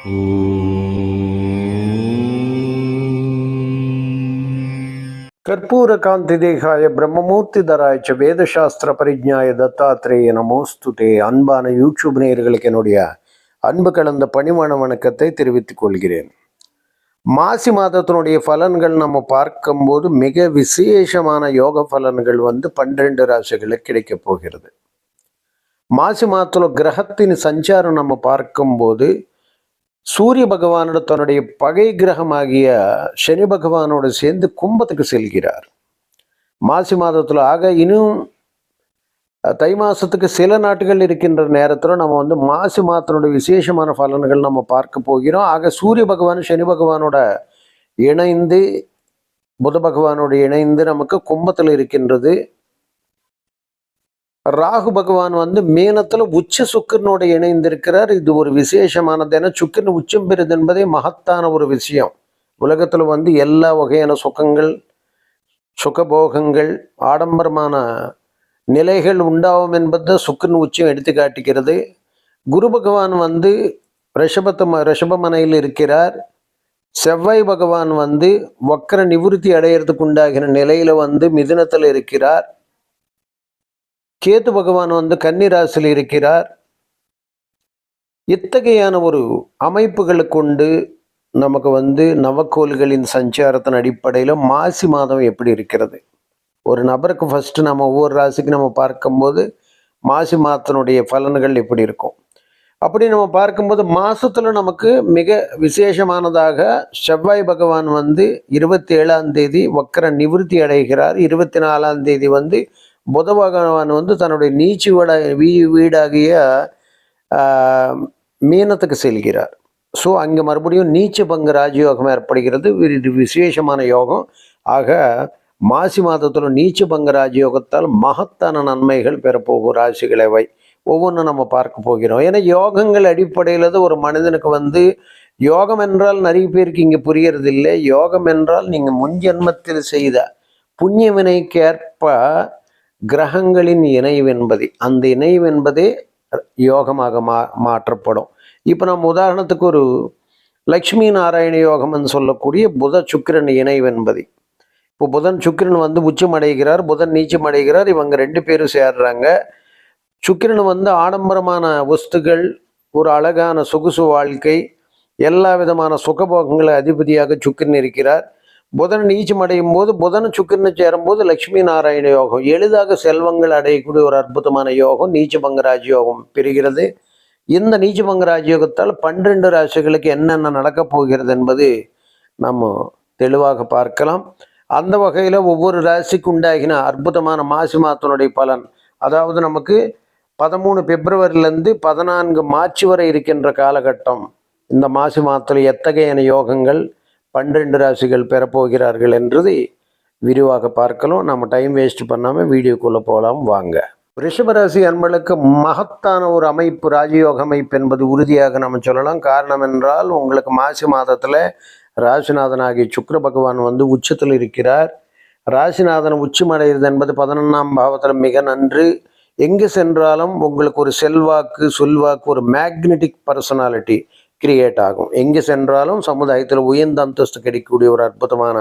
கர்பூர காந்தி தேகாய பிரம்மமூர்த்தி தராய்ச்ச வேதசாஸ்திர பரிஜாய தத்தாத்ரேய நமோஸ்து தே அன்பான யூடியூப் நேயர்களுக்கு என்னுடைய அன்பு கலந்த பணிவான வணக்கத்தை தெரிவித்துக் கொள்கிறேன். மாசி மாதத்தினுடைய பலன்கள் நம்ம பார்க்கும்போது மிக விசேஷமான யோக பலன்கள் வந்து பன்னிரெண்டு ராசிகளுக்கு கிடைக்கப் போகிறது. மாசி மாதத்தில் கிரகத்தின் சஞ்சாரம் நம்ம பார்க்கும்போது சூரிய பகவானோட தன்னுடைய பகை கிரகமாகிய சனி பகவானோடு சேர்ந்து கும்பத்துக்கு செல்கிறார். மாசி மாதத்தில் ஆக இன்னும் தை மாசத்துக்கு சில நாட்கள் இருக்கின்ற நேரத்தில் நம்ம வந்து மாசி மாதத்தினுடைய விசேஷமான பலன்கள் நம்ம பார்க்க போகிறோம். ஆக சூரிய பகவான் சனி பகவானோட இணைந்து புத பகவானோடு இணைந்து நமக்கு கும்பத்தில் இருக்கின்றது. ராகு பகவான் வந்து மீனத்துல உச்ச சுக்கரனோட இணைந்திருக்கிறார். இது ஒரு விசேஷமானது. ஏன்னா சுக்கிரன் உச்சம் பெறுது என்பதே மகத்தான ஒரு விஷயம். உலகத்துல வந்து எல்லா வகையான சுகங்கள் சுகபோகங்கள் ஆடம்பரமான நிலைகள் உண்டாகும் என்பதை சுக்கிரன் உச்சம் எடுத்து காட்டுகிறது குரு பகவான் வந்து ரிஷபத்து ரிஷபமனையில் இருக்கிறார். செவ்வாய் பகவான் வந்து வக்கர நிவிருத்தி அடையிறதுக்கு உண்டாகிற நிலையில வந்து மிதுனத்தில் இருக்கிறார். கேது பகவான் வந்து கன்னிராசியில் இருக்கிறார். இத்தகையான ஒரு அமைப்புகளை கொண்டு நமக்கு வந்து நவக்கோள்களின் சஞ்சாரத்தின் அடிப்படையில் மாசி மாதம் எப்படி இருக்கிறது? ஒரு நபருக்கு ஃபர்ஸ்ட் நம்ம ஒவ்வொரு ராசிக்கு நம்ம பார்க்கும்போது மாசி மாதத்தினுடைய பலன்கள் எப்படி இருக்கும்? அப்படி நம்ம பார்க்கும்போது மாசத்துல நமக்கு மிக விசேஷமானதாக செவ்வாய் பகவான் வந்து இருபத்தி ஏழாம் தேதி வக்கர நிவிருத்தி அடைகிறார். இருபத்தி நாலாம் தேதி வந்து புத பகவான் வந்து தன்னுடைய நீச்சு வீடாக வீ வீடாகிய மீனத்துக்கு செல்கிறார். ஸோ அங்கே மறுபடியும் நீச்ச பங்கு ராஜயோகம் ஏற்படுகிறது. இது விசேஷமான யோகம். ஆக மாசி மாதத்தில் நீச்ச பங்கு ராஜயோகத்தால் மகத்தான நன்மைகள் பெறப்போகும் ராசிகளை ஒவ்வொன்றும் நம்ம பார்க்க போகிறோம். ஏன்னா யோகங்கள் அடிப்படையில் தான் ஒரு மனிதனுக்கு வந்து யோகம் என்றால் நிறைய பேருக்கு இங்கே புரியறது இல்லை யோகம் என்றால் நீங்கள் முன்ஜென்மத்தில் செய்த புண்ணிய வினைக்கேற்ப கிரகங்களின் இணைவென்பது அந்த இணைவென்பதே யோகமாக மா மாற்றப்படும். இப்போ நம்ம உதாரணத்துக்கு ஒரு லக்ஷ்மி நாராயண யோகம்னு சொல்லக்கூடிய புத சுக்கிரன் இணைவென்பது. இப்போ புதன் சுக்கிரன் வந்து உச்சம் அடைகிறார் புதன் நீச்சம் அடைகிறார் இவங்க ரெண்டு பேரும் சேர்றாங்க. சுக்கிரன் வந்து ஆடம்பரமான வஸ்துகள் ஒரு அழகான சொகுசு வாழ்க்கை எல்லா விதமான சுகபோகங்களை அதிபதியாக சுக்கிரன் இருக்கிறார். புதன் நீச்சம் அடையும் போது புதன் சுக்கிரனை சேரும்போது லட்சுமி நாராயண யோகம். எளிதாக செல்வங்கள் அடையக்கூடிய ஒரு அற்புதமான யோகம் நீச்சபங்க ராஜயோகம் பெறுகிறது இந்த நீச்சபங்க ராஜயோகத்தால் பன்னிரண்டு ராசிகளுக்கு என்னென்ன நடக்கப் போகிறது என்பது நம்ம தெளிவாக பார்க்கலாம். அந்த வகையில் ஒவ்வொரு ராசிக்கு உண்டாகின அற்புதமான மாசி மாதத்தினுடைய பலன். அதாவது நமக்கு பதிமூணு பிப்ரவரியிலேருந்து பதினான்கு மார்ச் வரை இருக்கின்ற காலகட்டம். இந்த மாசி மாதத்தில் எத்தகையான யோகங்கள் பன்னிரெண்டு ராசிகள் பெறப்போகிறார்கள் என்றதை விரிவாக பார்க்கலாம். நம்ம டைம் வேஸ்ட் பண்ணாமல் வீடியோக்குள்ளே போகலாம் வாங்க. ரிஷபராசி அன்பளுக்கு மகத்தான ஒரு அமைப்பு ராஜயோக அமைப்பு என்பது உறுதியாக நம்ம சொல்லலாம். காரணம் என்றால் உங்களுக்கு மாசி மாதத்தில் ராசிநாதனாகிய சுக்கர பகவான் வந்து உச்சத்தில் இருக்கிறார். ராசிநாதன் உச்சமடைகிறது என்பது பதினொன்றாம் பாவத்தில் மிக நன்று. எங்கு சென்றாலும் உங்களுக்கு ஒரு செல்வாக்கு சொல்வாக்கு ஒரு மேக்னெட்டிக் பர்சனாலிட்டி கிரியேட் ஆகும். எங்கே சென்றாலும் சமுதாயத்தில் உயர்ந்த அந்தஸ்து கிடைக்கக்கூடிய ஒரு அற்புதமான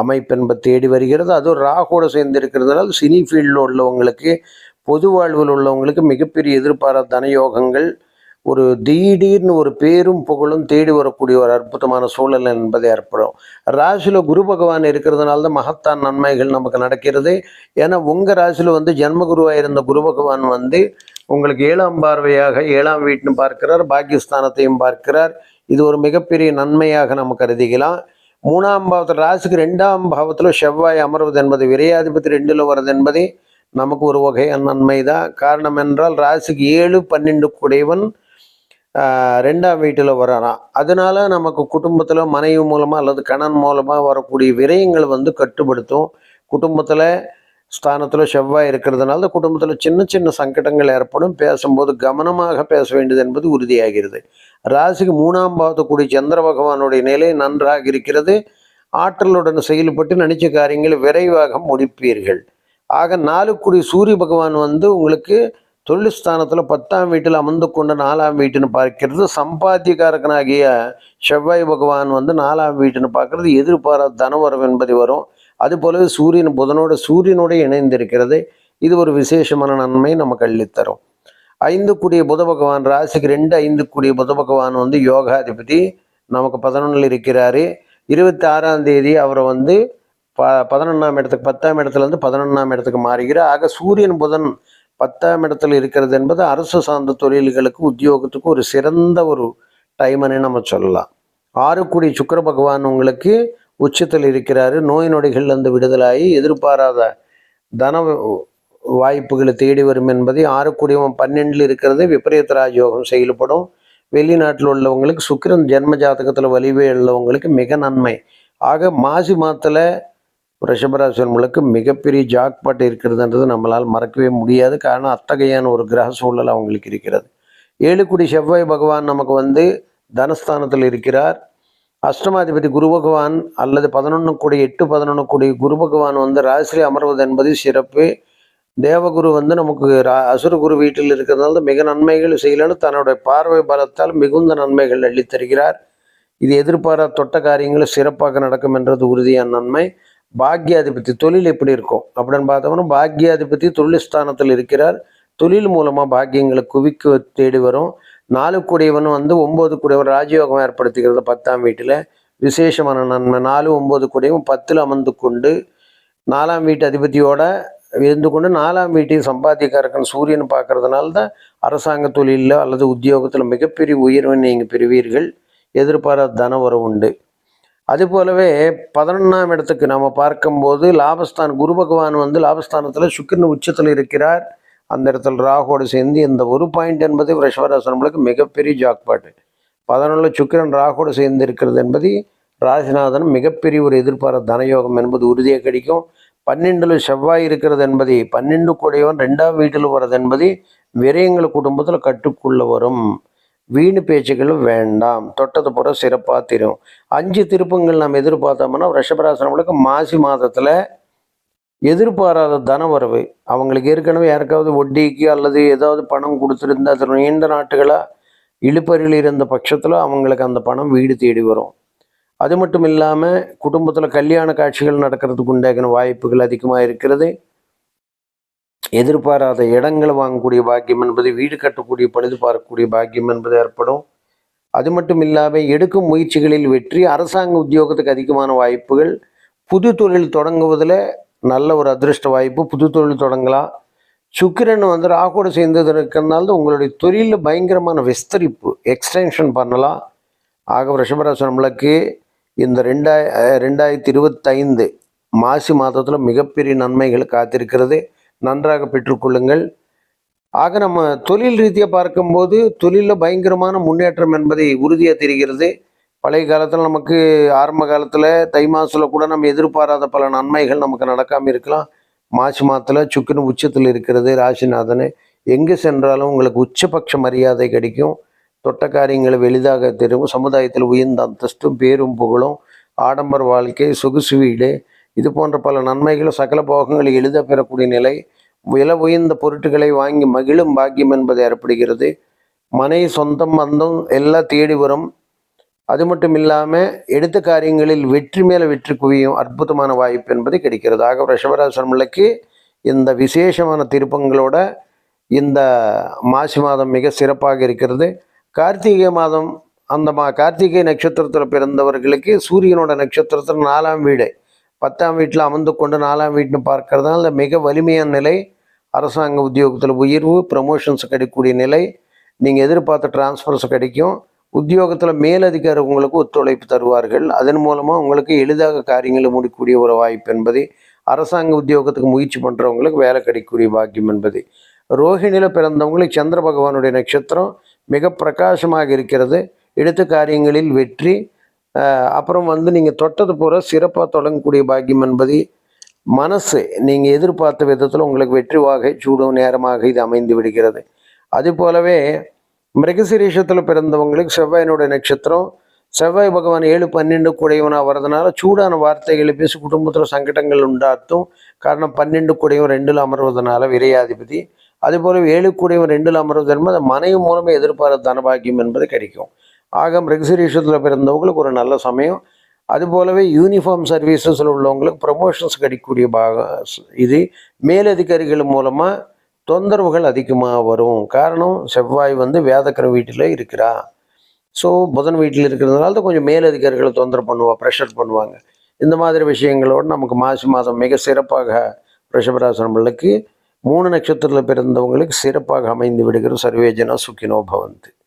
அமைப்பு தேடி வருகிறது. அதுவும் ராகோடு சேர்ந்து இருக்கிறதுனால சினி ஃபீல்டில் உள்ளவங்களுக்கு பொது வாழ்வில் உள்ளவங்களுக்கு மிகப்பெரிய எதிர்பாராத தனயோகங்கள் ஒரு திடீர்னு ஒரு பேரும் புகழும் தேடி வரக்கூடிய ஒரு அற்புதமான சூழல் என்பது ஏற்படும். ராசியில் குரு பகவான் இருக்கிறதுனால தான் மகத்தான் நன்மைகள் நமக்கு நடக்கிறது. ஏன்னா உங்கள் ராசியில் வந்து ஜென்மகுருவாக இருந்த குரு பகவான் வந்து உங்களுக்கு ஏழாம் பார்வையாக ஏழாம் வீட்டுன்னு பார்க்கிறார் பாகிஸ்தானத்தையும் பார்க்கிறார். இது ஒரு மிகப்பெரிய நன்மையாக நம்ம கருதிக்கலாம். மூணாம் பாவத்தில் ராசிக்கு ரெண்டாம் பாவத்தில் செவ்வாய் அமர்வது என்பது விரையாதிபதி ரெண்டில் வர்றது என்பதே நமக்கு ஒரு வகையான நன்மை தான் காரணம் என்றால் ராசிக்கு ஏழு பன்னெண்டு குடைவன் ரெண்டாம் வீட்டில் வராராம். அதனால நமக்கு குடும்பத்தில் மனைவி மூலமாக அல்லது கணன் மூலமாக வரக்கூடிய விரயங்கள் வந்து கட்டுப்படுத்தும். குடும்பத்தில் ஸ்தானத்தில் செவ்வாய் இருக்கிறதுனால குடும்பத்தில் சின்ன சின்ன சங்கடங்கள் ஏற்படும். பேசும்போது கவனமாக பேச வேண்டியது என்பது உறுதியாகிறது. ராசிக்கு மூணாம் பாவத்துக்கூடிய சந்திர பகவானுடைய நிலை நன்றாக இருக்கிறது. ஆற்றலுடன் செயல்பட்டு நினைச்ச காரியங்களை விரைவாக முடிப்பீர்கள். ஆக நாலுக்குடி சூரிய பகவான் வந்து உங்களுக்கு தொழில் ஸ்தானத்தில் பத்தாம் வீட்டில் அமர்ந்து கொண்டு நாலாம் வீட்டுன்னு பார்க்கிறது சம்பாத்தியக்காரகனாகிய செவ்வாய் பகவான் வந்து நாலாம் வீட்டுன்னு பார்க்கறது எதிர்பாராத தனவரம் என்பது வரும். அது போலவே சூரியன் புதனோட சூரியனோட இணைந்திருக்கிறது. இது ஒரு விசேஷமான நன்மை நமக்கு அள்ளித்தரும். ஐந்து கூடிய புத பகவான் ராசிக்கு ரெண்டு ஐந்து கூடிய புத பகவான் வந்து யோகாதிபதி. நமக்கு பதினொன்றில் இருக்கிறாரு. இருபத்தி ஆறாம் தேதி அவரை வந்து ப பதினொன்றாம் இடத்துக்கு பத்தாம் இடத்துல இருந்து பதினொன்றாம் இடத்துக்கு மாறுகிறார். ஆக சூரியன் புதன் பத்தாம் இடத்துல இருக்கிறது என்பது அரசு சார்ந்த தொழில்களுக்கு உத்தியோகத்துக்கு ஒரு சிறந்த ஒரு டைம்னே நம்ம சொல்லலாம். ஆறுக்குடி சுக்கர பகவான் உங்களுக்கு உச்சத்தில் இருக்கிறாரு. நோய் நொடிகள்லேருந்து விடுதலாகி எதிர்பாராத தன வாய்ப்புகளை தேடி வரும் என்பதை ஆறுக்குடியும் பன்னெண்டில் இருக்கிறது. விபரீத ராஜயோகம் செயல்படும். வெளிநாட்டில் உள்ளவங்களுக்கு சுக்கிரன் ஜென்ம ஜாதகத்தில் வலிவே உள்ளவங்களுக்கு மிக நன்மை. ஆக மாசி மாதத்தில் ரிஷபராசினர்களுக்கு மிகப்பெரிய ஜாக்பாட் இருக்கிறதுன்றது நம்மளால் மறக்கவே முடியாது. காரணம் அத்தகையான ஒரு கிரக சூழல் அவங்களுக்கு இருக்கிறது. ஏழுக்குடி செவ்வாய் பகவான் நமக்கு வந்து தனஸ்தானத்தில் இருக்கிறார். அஷ்டமாதிபதி குரு பகவான் அல்லது பதினொன்று கோடி எட்டு பதினொன்று கோடி குரு பகவான் வந்து ராசிரி அமர்வது என்பது சிறப்பு. தேவகுரு வந்து நமக்கு ரா- அசுரகுரு வீட்டில் இருக்கிறதுனால மிக நன்மைகள் செய்யலன்னு தன்னுடைய பார்வை பலத்தால் மிகுந்த நன்மைகள் அள்ளித்தருகிறார். இது எதிர்பாராத தொட்ட காரியங்கள் சிறப்பாக நடக்கும் என்றது உறுதியான நன்மை. பாக்யாதிபதி தொழில் எப்படி இருக்கும்? அப்படின்னு பார்த்தோம்னா பாக்யாதிபதி தொழில் ஸ்தானத்தில் இருக்கிறார். தொழில் மூலமாக பாக்கியங்களை குவிக்க தேடி வரும். நாலு கூடியவன் வந்து ஒம்பது கூடியவன் ராஜயோகம் ஏற்படுத்துகிறது பத்தாம் வீட்டில். விசேஷமான நன்மை நாலு ஒம்பது கூடியவன் பத்தில் அமர்ந்து கொண்டு நாலாம் வீட்டு அதிபதியோட இருந்து கொண்டு நாலாம் வீட்டையும் சம்பாத்தியக்காரக்கன் சூரியன் பார்க்கறதுனால தான் அரசாங்க தொழிலில் அல்லது உத்தியோகத்தில் மிகப்பெரிய உயர்வை நீங்கள் பெறுவீர்கள். எதிர்பாராத தன உறவு உண்டு. அது போலவே பதினொன்றாம் இடத்துக்கு நம்ம பார்க்கும்போது லாபஸ்தான் குரு பகவான் வந்து லாபஸ்தானத்தில் சுக்கிரன் உச்சத்தில் இருக்கிறார். அந்த இடத்துல ராகுவோடு சேர்ந்து இந்த ஒரு பாயிண்ட் என்பது ரிஷவராசனங்களுக்கு மிகப்பெரிய ஜாக்பாட்டு. பதினொன்றில் சுக்கிரன் ராகுவோடு சேர்ந்து இருக்கிறது என்பது ராசிநாதன் மிகப்பெரிய ஒரு எதிர்பாராத தனயோகம் என்பது உறுதியாக கிடைக்கும். பன்னெண்டில் செவ்வாய் இருக்கிறது என்பதை பன்னெண்டு கூடையவன் ரெண்டாம் வீட்டில் வர்றது என்பது விரயங்கள் குடும்பத்தில் கட்டுக்குள்ள வரும். வீணு பேச்சுகளும் வேண்டாம். தொட்டது புற சிறப்பாக தெரியும் அஞ்சு திருப்பங்கள் நம்ம எதிர்பார்த்தோம்னா ரிஷபராசனங்களுக்கு மாசி மாதத்தில் எதிர்பாராத தனவரவு அவங்களுக்கு ஏற்கனவே யாருக்காவது வட்டிக்கு அல்லது ஏதாவது பணம் கொடுத்துருந்தா அது நீண்ட நாட்டுகளாக இழுப்பறியில் இருந்த பட்சத்தில் அவங்களுக்கு அந்த பணம் வீடு தேடி வரும். அது மட்டும் இல்லாமல் குடும்பத்தில் கல்யாண காட்சிகள் நடக்கிறதுக்கு உண்டாகின வாய்ப்புகள் அதிகமாக இருக்கிறது. எதிர்பாராத இடங்களை வாங்கக்கூடிய பாக்கியம் என்பது வீடு கட்டக்கூடிய பழுது பார்க்கக்கூடிய பாக்கியம் என்பது ஏற்படும். அது மட்டும் இல்லாமல் எடுக்கும் முயற்சிகளில் வெற்றி அரசாங்க உத்தியோகத்துக்கு அதிகமான வாய்ப்புகள். புது தொழில் தொடங்குவதில் நல்ல ஒரு அதிர்ஷ்ட வாய்ப்பு. புது தொழில் தொடங்கலாம். சுக்கிரன் வந்து ராகோடு சேர்ந்தது இருக்கிறதுனால தான் உங்களுடைய தொழிலில் பயங்கரமான விஸ்தரிப்பு எக்ஸ்டென்ஷன் பண்ணலாம். ஆக ரிஷபராசனங்களுக்கு இந்த ரெண்டாய் ரெண்டாயிரத்தி இருபத்தைந்து மாசி மாதத்தில் மிகப்பெரிய நன்மைகள் காத்திருக்கிறது. நன்றாக பெற்றுக்கொள்ளுங்கள். ஆக நம்ம தொழில் ரீதியாக பார்க்கும்போது தொழிலில் பயங்கரமான முன்னேற்றம் என்பதை உறுதியாக தெரிகிறது. பழைய காலத்தில் நமக்கு ஆரம்ப காலத்தில் தை மாதத்தில் கூட நம்ம எதிர்பாராத பல நன்மைகள் நமக்கு நடக்காமல் இருக்கலாம். மாசி மாதத்தில் சுக்கின் உச்சத்தில் இருக்கிறது ராசிநாதன். எங்கே சென்றாலும் உங்களுக்கு உச்சபட்ச மரியாதை கிடைக்கும். தொட்ட காரியங்களை எளிதாக தெரியும். சமுதாயத்தில் உயர்ந்த அந்தஸ்தும் பேரும் புகழும். ஆடம்பர வாழ்க்கை சொகுசு வீடு இது போன்ற பல நன்மைகளும் சகல போகங்களை எளிதாக பெறக்கூடிய நிலை. விலை உயர்ந்த பொருட்களை வாங்கி மகிழும் பாக்கியம் என்பது ஏற்படுகிறது. மனை சொந்தம் பந்தம் எல்லாம் தேடி வரும். அது மட்டும் இல்லாமல் எடுத்த காரியங்களில் வெற்றி மேலே வெற்றி குவியும் அற்புதமான வாய்ப்பு என்பது கிடைக்கிறது. ஆக ரிஷபராசனங்களுக்கு இந்த விசேஷமான திருப்பங்களோட இந்த மாசி மாதம் மிக சிறப்பாக இருக்கிறது. கார்த்திகை மாதம் அந்த மா கார்த்திகை நட்சத்திரத்தில் பிறந்தவர்களுக்கு சூரியனோட நட்சத்திரத்தில் நாலாம் வீடு. பத்தாம் வீட்டில் அமர்ந்து கொண்டு நாலாம் வீட்டுன்னு பார்க்கறதுனால மிக வலிமையான நிலை. அரசாங்க உத்தியோகத்தில் உயர்வு ப்ரமோஷன்ஸ் கிடைக்கக்கூடிய நிலை. நீங்கள் எதிர்பார்த்த டிரான்ஸ்ஃபர்ஸ் கிடைக்கும். உத்தியோகத்தில் மேலதிகாரி உங்களுக்கு ஒத்துழைப்பு தருவார்கள். அதன் மூலமாக உங்களுக்கு எளிதாக காரியங்களை முடிக்கக்கூடிய ஒரு வாய்ப்பு என்பது அரசாங்க உத்தியோகத்துக்கு முயற்சி பண்ணுறவங்களுக்கு வேலை கிடைக்கக்கூடிய பாக்கியம் என்பது. ரோஹிணியில் பிறந்தவங்களுக்கு சந்திர பகவானுடைய நட்சத்திரம் மிக பிரகாசமாக இருக்கிறது. எடுத்த காரியங்களில் வெற்றி அப்புறம் வந்து நீங்கள் தொட்டது பூரா சிறப்பாக தொடங்கக்கூடிய பாக்கியம் என்பது மனசு. நீங்கள் எதிர்பார்த்த விதத்தில் உங்களுக்கு வெற்றி வாகை சூடும் நேரமாக இது அமைந்து விடுகிறது. அது போலவே மிருகசிரீஷத்தில் பிறந்தவங்களுக்கு செவ்வாயினுடைய நட்சத்திரம் செவ்வாய் பகவான் ஏழு பன்னெண்டு குடையவனாக வர்றதுனால சூடான வார்த்தைகளை பேசி குடும்பத்தில் சங்கடங்கள் உண்டாத்தும். காரணம் பன்னெண்டு குடையும் ரெண்டில் அமர்வதனால விரையாதிபதி. அதுபோல ஏழுக்கூடியவன் ரெண்டில் அமர்வது என்பது மனைவி மூலமே எதிர்பாராத தனபாக்கியம் என்பது கிடைக்கும். ஆக மிருகசிரீஷத்தில் பிறந்தவங்களுக்கு ஒரு நல்ல சமயம். அதுபோலவே யூனிஃபார்ம் சர்வீசஸில் உள்ளவங்களுக்கு ப்ரமோஷன்ஸ் கிடைக்கக்கூடிய பாக இது மேலதிகாரிகள் மூலமாக தொந்தரவுகள் அதிகமாக வரும். காரணம் செவ்வாய் வந்து வேதக்கிற வீட்டில் இருக்கிறா. ஸோ புதன் வீட்டில் இருக்கிறதுனால தான் கொஞ்சம் மேலதிகாரிகளை தொந்தரவு பண்ணுவா ப்ரெஷர் பண்ணுவாங்க. இந்த மாதிரி விஷயங்களோடு நமக்கு மாசி மாதம் மிக சிறப்பாக ரிஷபராசனங்களுக்கு மூணு நட்சத்திரத்தில் பிறந்தவங்களுக்கு சிறப்பாக அமைந்து விடுகிற சர்வேஜனா சுக்கினோ பவந்து.